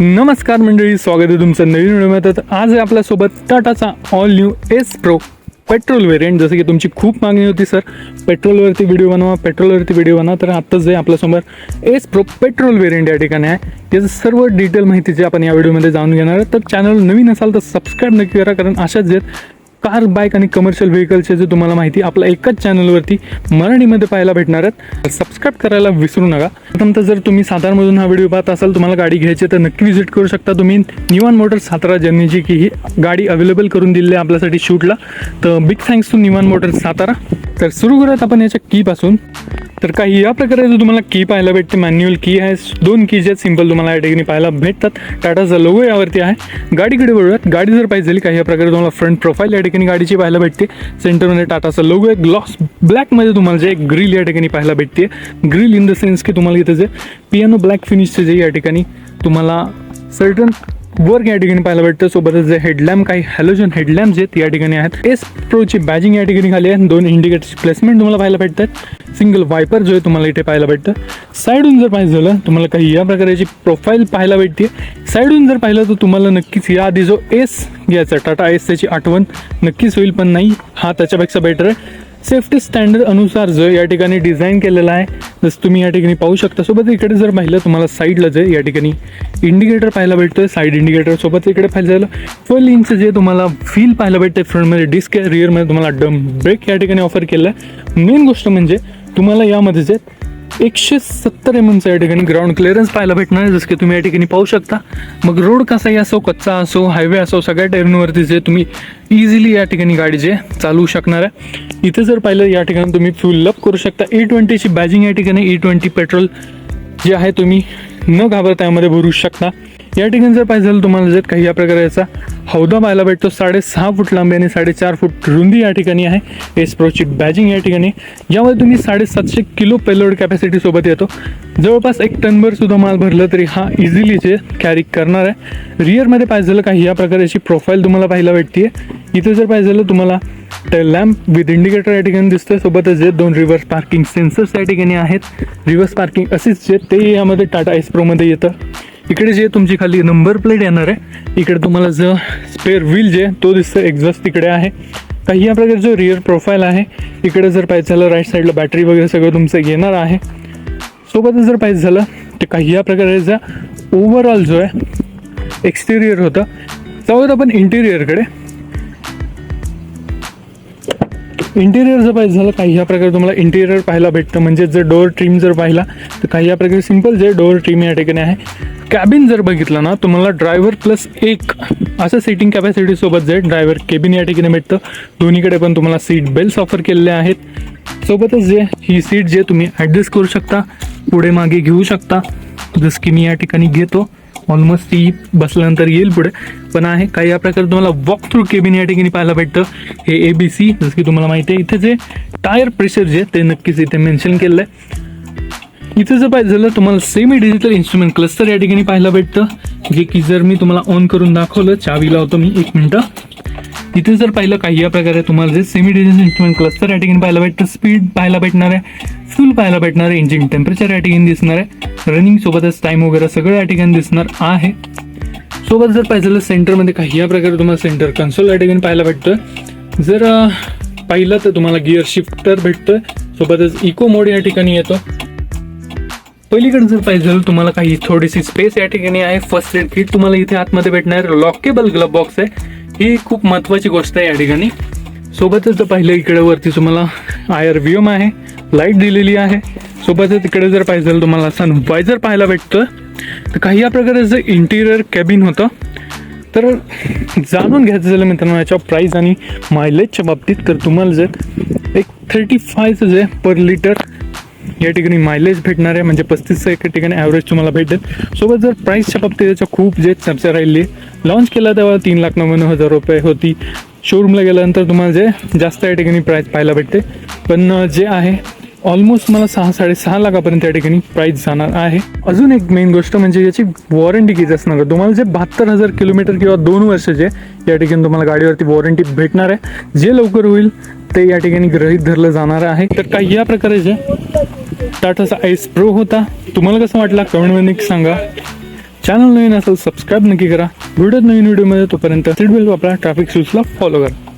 नमस्कार मंडळी स्वागत आहे तुमचं नवीन व्हिडिओमध्ये. तर आज आपल्यासोबत टाटाचा all new S pro petrol variant जसं की तुमची खूप मागणी होती सर पेट्रोलवरती व्हिडिओ बनवा पेट्रोलवरती व्हिडिओ बनवा. तर आत्ताच जे आपल्यासमोर एस प्रो पेट्रोल वेरियंट या ठिकाणी आहे. याचं सर्व डिटेल माहिती जे आपण या व्हिडिओमध्ये जाणून घेणार तर चॅनल नवीन असाल तर सबस्क्राईब नक्की करा कारण अशाच आहेत कार बाईक आणि कमर्शियल व्हेकलचे जे तुम्हाला माहिती आपल्या एकाच चॅनलवरती मराठीमध्ये पाहायला भेटणार आहेत. सबस्क्राईब करायला विसरू नका. प्रथमतः जर तुम्ही सातारमधून हा व्हिडिओ पाहत असाल तुम्हाला गाडी घ्यायची आहे तर नक्की व्हिजिट करू शकता तुम्ही. निवान मोटर सातारा जर्नीची की ही गाडी अवेलेबल करून दिली आहे आपल्यासाठी शूटला तर big thanks to Nivan motor Satara. तर सुरू करूयात आपण याच्या कीपासून तर काही या प्रकारे जर तुम्हाला की पाहायला भेटते मॅन्युअल की आहे. दोन की आहेत सिंपल तुम्हाला या ठिकाणी पाहायला भेटतात. टाटाचा लोगो यावरती आहे. गाडीकडे वळूयात. गाडी जर पाहिजे काही या प्रकारे तुम्हाला फ्रंट प्रोफाईल या ठिकाणी गाडीची पाहायला भेटते. सेंटरमध्ये टाटाचा लोगो आहे. ग्लॉस ब्लॅकमध्ये तुम्हाला जे ग्रिल या ठिकाणी पाहायला भेटते. ग्रिल इन द सेन्स की तुम्हाला इथं जे पियानो ब्लॅक फिनिशचे जे या ठिकाणी तुम्हाला सर्टन वर्क या ठिकाणी पाहायला भेटतं. सोबतच जे हेडलॅम्प काही हॅलोजन हेडलॅम्प आहेत या ठिकाणी आहेत. एस प्रोची बॅजिंग या ठिकाणी खाली आहे. दोन इंडिकेटरची प्लेसमेंट तुम्हाला पाहायला भेटतात. सिंगल वायपर जो आहे तुम्हाला इथे पाहायला भेटतं. साईडून जर पाहिजे झालं तुम्हाला काही या प्रकारची प्रोफाईल पाहायला भेटते. साईडून जर पाहिलं तर तुम्हाला नक्कीच या आधी जो एस घ्यायचा टाटा एस त्याची आठवण नक्कीच होईल पण नाही. हा त्याच्यापेक्षा बेटर आहे. सेफ्टी स्टँडर्ड अनुसार जो या ठिकाणी डिझाईन केलेला आहे जसं तुम्ही या ठिकाणी पाहू शकता सोबत इकडे जर पाहिलं तुम्हाला साईडला जे या ठिकाणी इंडिकेटर पाहायला भेटतोय साईड इंडिकेटर सोबत इकडे पाहिलं झालं फुल इंच जे तुम्हाला फील पाहायला भेटते फ्रंटमध्ये डिस्क रिअरमध्ये तुम्हाला डम ब्रेक या ठिकाणी ऑफर केलं आहे. मेन गोष्ट म्हणजे तुम्हाला यामध्ये जे एकशे सत्तर एम एमचा या ठिकाणी ग्राउंड क्लिअरन्स पाहायला भेटणार आहे जसं की तुम्ही या ठिकाणी पाहू शकता. मग रोड कसाही असो कच्चा असो हायवे असो सगळ्या टेरनवरती जे तुम्ही इझिली या ठिकाणी गाडी जे चालवू शकणार आहे. इथे जर पाहिलं या ठिकाणी तुम्ही फ्युल अप करू शकता. ए ट्वेंटीची बॅजिंग या ठिकाणी ए ट्वेंटी पेट्रोल जे आहे तुम्ही न घाबरता यामध्ये भरू शकता. या ठिकाणी जर पाहिजे झालं तुम्हाला जर काही या प्रकारचा हौदा पाहायला भेटतो साडेसहा फूट लांबी आणि साडेचार फूट रुंदी या ठिकाणी आहे. एस प्रोची बॅजिंग या ठिकाणी. यामध्ये तुम्ही साडेसातशे किलो पेलोड कॅपॅसिटी सोबत येतो. जवळपास एक टनभर सुद्धा माल भरलं तरी हा इझिली जे कॅरी करणार आहे. रिअरमध्ये पाहिजे झालं काही या प्रकारची प्रोफाईल तुम्हाला पाहायला भेटते इथे जर पाहिजे झालं तुम्हाला टेल लॅम्प विथ इंडिकेटर या ठिकाणी दिसतोय. सोबतच जे दोन रिव्हर्स पार्किंग सेन्सर्स या ठिकाणी आहेत. रिव्हर्स पार्किंग असेच जे ते यामध्ये टाटा एस प्रोमध्ये येतं. इकडे जे तुमची खाली नंबर प्लेट येणार आहे इकडे तुम्हाला जो स्पेअर व्हील जे तो दिसतं एक्झॉस्ट तिकडे आहे. काही या प्रकारचं जो रिअर प्रोफाईल आहे. इकडे जर पाहिजे झालं राईट साईडला बॅटरी वगैरे सगळं तुमचं येणार आहे. सोबतच जर पाहिजे झालं तर काही या प्रकारचा ओव्हरऑल जो आहे एक्सटेरियर होतं. जाऊयात आपण इंटेरियरकडे इंटेरियर जर पाहिजे झालं काही या प्रकारे तुम्हाला इंटेरियर पाहायला भेटतं. म्हणजे जर डोअर ट्रीम जर पाहिला तर काही या प्रकारे सिंपल जे डोअर ट्रीम या ठिकाणी आहे. कॅबिन जर बघितलं ना तुम्हाला ड्रायव्हर प्लस एक असं सिटिंग कॅपॅसिटीसोबत जे ड्रायव्हर केबिन या ठिकाणी भेटतं दोन्हीकडे पण तुम्हाला सीट बेल्स ऑफर केलेले आहेत. सोबतच जे ही सीट जे तुम्ही ॲडजस्ट करू शकता पुढे मागे घेऊ शकता जसं की मी या ठिकाणी घेतो ऑलमोस्ट ती बसल्यानंतर येईल पुढे. पण आहे काही या प्रकारे तुम्हाला वॉक थ्रू केबिन या ठिकाणी पाहायला भेटतं. हे ए बी सी जसं की तुम्हाला माहिती आहे इथे जे टायर प्रेशर जे ते नक्कीच इथे मेन्शन केलं आहे. इथे जर पाहिजे झालं तुम्हाला सेमी डिजिटल इन्स्ट्रुमेंट क्लस्टर या ठिकाणी पाहायला भेटतं जे की जर मी तुम्हाला ऑन करून दाखवलं चावी लावतो मी एक मिनटं. इथे जर पाहिलं काही या प्रकारे तुम्हाला जे सेमी डिजिटल इन्स्ट्रुमेंट क्लस्टर या ठिकाणी पाहायला भेटतं स्पीड पाहायला भेटणार आहे फ्यूल पाहायला भेटणार आहे इंजिन टेम्परेचर या ठिकाणी दिसणार आहे रनिंग सोबतच टाईम वगैरे सगळं या ठिकाणी दिसणार आहे. सोबत जर पाहिजे झालं सेंटरमध्ये काही या प्रकारे तुम्हाला सेंटर कन्सोल या ठिकाणी पाहायला भेटतं. जर पाहिलं तर तुम्हाला गिअर शिफ्टर भेटतं सोबतच इको मोड या ठिकाणी येतो. पहिलीकडे जर पाहिजे झालं तुम्हाला काही थोडीशी स्पेस या ठिकाणी आहे. फर्स्ट एड किट तुम्हाला इथे आतमध्ये भेटणार. लॉकेबल ग्लब बॉक्स आहे. ही खूप महत्त्वाची गोष्ट आहे या ठिकाणी. सोबतच जर पाहिलं इकडे वरती तुम्हाला आयर व्हीएम आहे. लाइट दिलेली आहे. सोबतच इकडे जर पाहिजे झालं तुम्हाला सन वायझर पाहायला भेटतं. तर काही या प्रकारे जर इंटिरियर कॅबिन होतं तर जाणून घ्यायचं झालं मित्रांनो याच्या प्राईस आणि मायलेजच्या बाबतीत. तर तुम्हाला जर एक थर्टी फायचं जे पर लिटर या ठिकाणी मायलेज भेटणार आहे. म्हणजे पस्तीसचं एका ठिकाणी ॲव्हरेज तुम्हाला भेटेल. सोबत जर प्राईसच्या बाबतीत त्याच्या खूप जे चर्चा राहिली लॉन्च केला तेव्हा तीन लाख नव्याण्णव हजार रुपये होती. शोरूमला गेल्यानंतर तुम्हाला जे जास्त या ठिकाणी प्राईस पाहायला भेटते. पण जे आहे ऑलमोस्ट मला सहा साडेसहा लाखापर्यंत या ठिकाणी प्राईस जाणार आहे. अजून एक मेन गोष्ट म्हणजे याची वॉरंटी किती असणार? तुम्हाला जे बहात्तर हजार किलोमीटर किंवा दोन वर्षाचे या ठिकाणी तुम्हाला गाडीवरती वॉरंटी भेटणार आहे. जे लवकर होईल ते या ठिकाणी गृहीत धरलं जाणार आहे. तर काही या प्रकारे जे टाटाचा आईस प्रो होता. तुम्हाला कसं वाटला? कमेंटमध्ये सांगा. चॅनल नवीन असेल सबस्क्राईब नक्की करा. व्हिडिओ नवीन व्हिडिओमध्ये तोपर्यंत सीट बेल्ट वापरा. ट्रॅफिक रूल्सला फॉलो करा.